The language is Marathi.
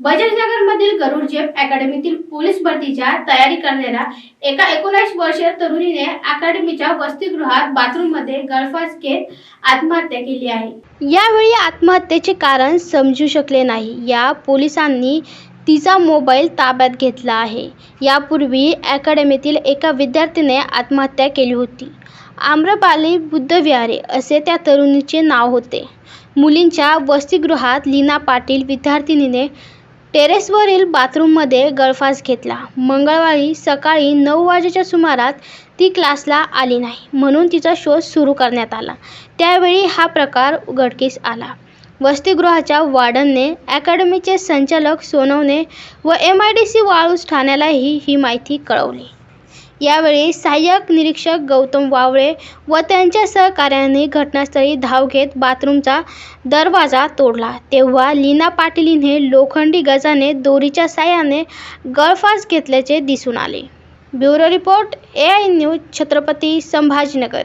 बजाजनगर मधील गरुड जेप अकॅडमीतील पोलीस भरतीच्या तयारी करणाऱ्या एका एकोणीस वर्षीय तरुणीने अकॅडमीच्या वसतिगृहात बाथरूममध्ये गळफास घेत आत्महत्या केली आहे. यावेळी आत्महत्येचे कारण समजू शकले नाही. या पोलिसांनी तिचा मोबाईल ताब्यात घेतला आहे. यापूर्वी अकॅडमीतील एका विद्यार्थीने आत्महत्या केली होती. आम्रपाली बुद्धविहारे असे त्या तरुणीचे नाव होते. मुलींच्या वसतिगृहात लीना पाटील विद्यार्थिनीने टेरेसवरील बाथरूममध्ये गळफास घेतला. मंगळवारी सकाळी नऊ वाजेच्या सुमारात ती क्लासला आली नाही म्हणून तिचा शोध सुरू करण्यात आला. त्यावेळी हा प्रकार उघडकीस आला. वसतिगृहाच्या वार्डनने अकॅडमीचे संचालक सोनवणे व M I D C Waluj ठाण्यालाही ही माहिती कळवली. यावेळी सहाय्यक निरीक्षक गौतम वावळे व त्यांच्या सहकाऱ्यांनी घटनास्थळी धाव घेत बाथरूमचा दरवाजा तोडला. तेव्हा लीना पाटीलीने लोखंडी गजाने दोरीच्या साह्याने गळफास घेतल्याचे दिसून आले. Bureau report A I news Chhatrapati Sambhajinagar.